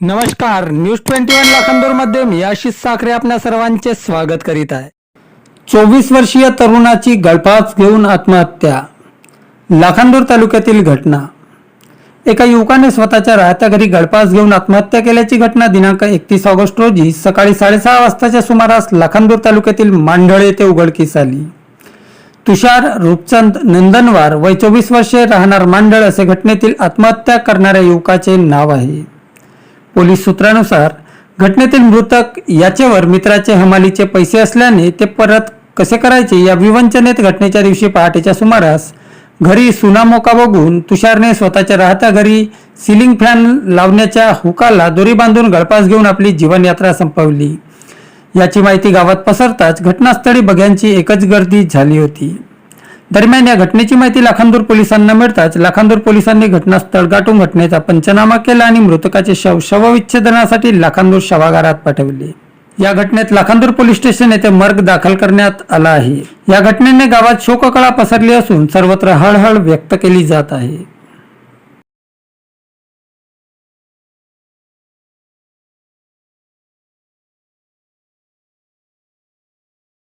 नमस्कार news twenty one लाखांदूरमध्ये मी आशिष साखरे आपल्या सर्वांचे स्वागत करीत आहे. चोवीस वर्षीय तरुणाची गळफास घेऊन आत्महत्या लाखांदूर तालुक्यातील घटना. एका युवकाने स्वतःच्या राहत्या घरी गळफास घेऊन आत्महत्या केल्याची घटना दिनांक एकतीस ऑगस्ट रोजी सकाळी साडेसहा वाजताच्या सुमारास लाखांदूर तालुक्यातील मांढळे येथे उघडकीस आली. तुषार रूपचंद नंदनवार वय चोवीस वर्षे राहणार मांडळ असे घटनेतील आत्महत्या करणाऱ्या युवकाचे नाव आहे. पोलीस सूत्रानुसार घटनेतील मृतक याचेवर मित्राचे हमालीचे पैसे असल्याने ते परत कसे करायचे या विवंचनेत घटनेच्या दिवशी पहाटेच्या सुमारास घरी सुनामोका बघून तुषारने स्वतःच्या राहत्या घरी सिलिंग फॅन लावण्याच्या हुकाला दोरी बांधून गळपास घेऊन आपली जीवनयात्रा संपवली. याची माहिती गावात पसरताच घटनास्थळी बघ्यांची एकच गर्दी झाली होती. दरम्यान या घटनेची माहिती लाखांदूर पोलिसांना मिळताच लाखांदूर पोलिसांनी घटनास्थळ गाठून घटनेचा पंचनामा केला आणि मृतकाचे शव शवविच्छेदनासाठी लाखांदूर शवागारात पाठवले. या घटनेत लाखांदूर पोलीस स्टेशन येथे मर्ग दाखल करण्यात आला आहे. या घटनेने गावात शोककळा पसरली असून सर्वत्र हळहळ व्यक्त केली जात आहे.